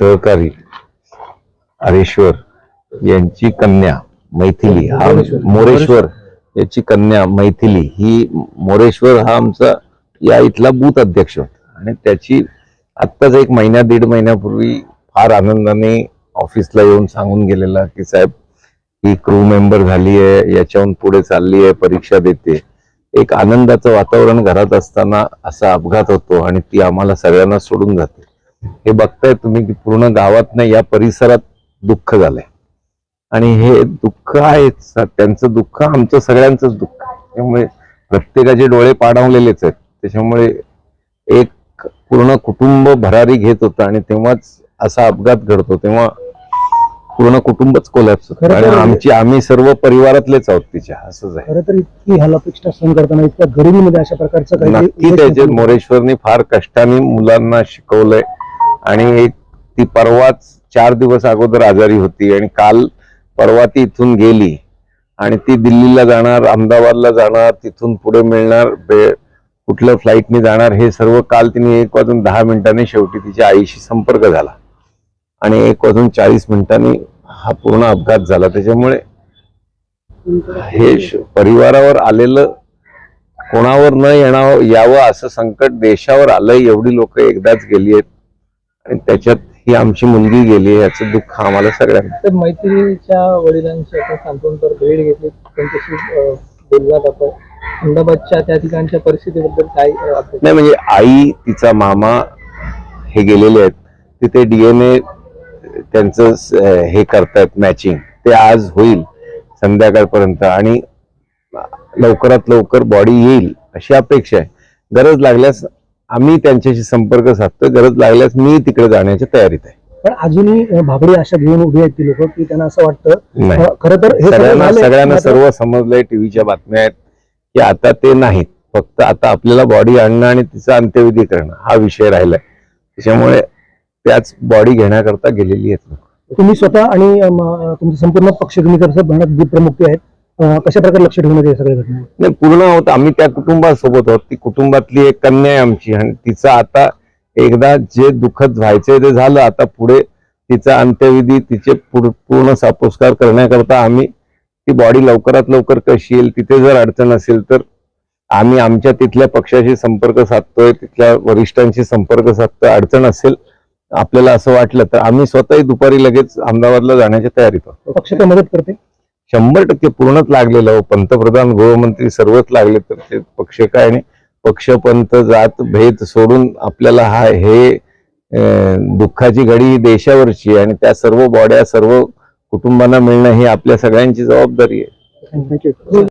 सहकारी हरेश्वर यांची कन्या मैथिली हा मोरेश्वर. याची कन्या मैथिली ही मोरेश्वर हा आमचा या इथला बूथ अध्यक्ष होता. आणि त्याची आत्ताच एक महिन्या दीड महिन्यापूर्वी फार आनंदाने ऑफिसला येऊन सांगून गेलेला की साहेब ही क्रू मेंबर झाली आहे याच्याहून पुढे चालली आहे परीक्षा देते. एक आनंदाचं वातावरण घरात असताना असा अपघात होतो आणि ती आम्हाला सगळ्यांना सोडून जाते. हे बघताय तुम्ही की पूर्ण गावात नाही या परिसरात दुःख झालंय. आणि हे दुःख आहेच त्यांचं दुःख आमचं सगळ्यांचंच दुःख. त्यामुळे प्रत्येकाचे डोळे पाडावलेलेच आहेत. त्याच्यामुळे एक पूर्ण कुटुंब भरारी घेत होतं आणि तेव्हाच असा अपघात घडतो. तेव्हा पूर्ण कुटुंबच कोलॅप्स होतं. आणि तर- आमची आम्ही सर्व परिवारातलेच आहोत तिच्या असंच आहे. खरं तर इतकी हालापेक्षा सहन करताना इतक्या गरिबीमध्ये अशा प्रकारचं नक्की मोरेश्वरनी फार कष्टाने मुलांना शिकवलंय. आणि एक ती परवाच चार दिवस अगोदर आजारी होती आणि काल परवा ती इथून गेली. आणि ती दिल्लीला जाणार अहमदाबादला जाणार तिथून पुढे मिळणार बे- कुठल्या फ्लाईटने जाणार हे सर्व काल तिने एक वाजून दहा मिनिटांनी शेवटी तिच्या आईशी संपर्क झाला. आणि एक वाजून चाळीस मिनिटांनी हा पूर्ण अपघात झाला. त्याच्यामुळे हे परिवारावर आलेलं कोणावर न येणार यावं असं संकट देशावर आलंय. एवढी लोक एकदाच गेली आहेत. आणि त्याच्यात ही आमची मुलगी गेली याचं दुःख आम्हाला सगळ्यांना. तर मैत्रिणीच्या वडिलांची आपण सांत्वनपर भेट घेतली. त्यांच्याशी अं, बोललात आपण. अहमदाबादच्या त्या ठिकाणच्या परिस्थितीबद्दल काय अं, आपलं- नाही म्हणजे आई तिचा मामा हे गेलेले आहेत. तिथे डीएनए त्यांचं स- हे करतायत मॅचिंग ते आज होईल संध्याकाळपर्यंत. आणि लवकरात लवकर बॉडी येईल अशी अपेक्षा आहे. गरज लागल्यास आम्ही त्यांच्याशी संपर्क साधतोय. गरज लागल्यास मी तिकडे जाण्याच्या तयारीत आहे. पण अजूनही भाबडी आशा घेऊन उभी आहेत ती लोक की त्यांना असं वाटतं खरं तर हे सगळं सगळ्यांना सगळ्यांना सर्व समजलंय टीव्हीच्या बातम्या आहेत की आता ते नाहीत. फक्त आता आपल्याला बॉडी आणणं आणि तिचा अंत्यविधी करणं हा विषय राहिलाय. त्याच्यामुळे त्याच बॉडी घेण्याकरता गेलेली आहेत तुम्ही स्वतः आणि तुमचे संपूर्ण पक्ष तुम्ही कसं म्हणत प्रमुख आहेत कशा प्रकारे लक्ष ठेवण्यात या सगळ्या घटना? नाही पूर्ण होत. आम्ही त्या कुटुंबासोबत आहोत. ती कुटुंबातली एक कन्या आहे आमची आणि तिचं आता एकदा जे दुःखद व्हायचंय ते झालं. आता पुढे तिचा अंत्यविधी तिचे पूर्ण सापोस्कार करण्याकरता आम्ही ती बॉडी लवकरात लवकर कशी येईल तिथे जर अडचण असेल तर आम्ही आमच्या तिथल्या पक्षाशी संपर्क साधतोय तिथल्या वरिष्ठांशी संपर्क साधतोय. अडचण असेल आपल्याला असं वाटलं तर आम्ही स्वतःही दुपारी लगेच अहमदाबादला जाण्याच्या तयारीत आहोत. पक्ष काय मदत करते. शंभर टक्के पूर्णच लागलेलं हो पंतप्रधान गृहमंत्री सर्वच लागले तर ते पक्ष काय आणि पक्षपंत जात भेद सोडून आपल्याला हा हे दुःखाची घडी देशावरची आहे आणि त्या सर्व बॉड्या सर्व कुटुंबांना मिळणं ही आपल्या सगळ्यांची जबाबदारी आहे.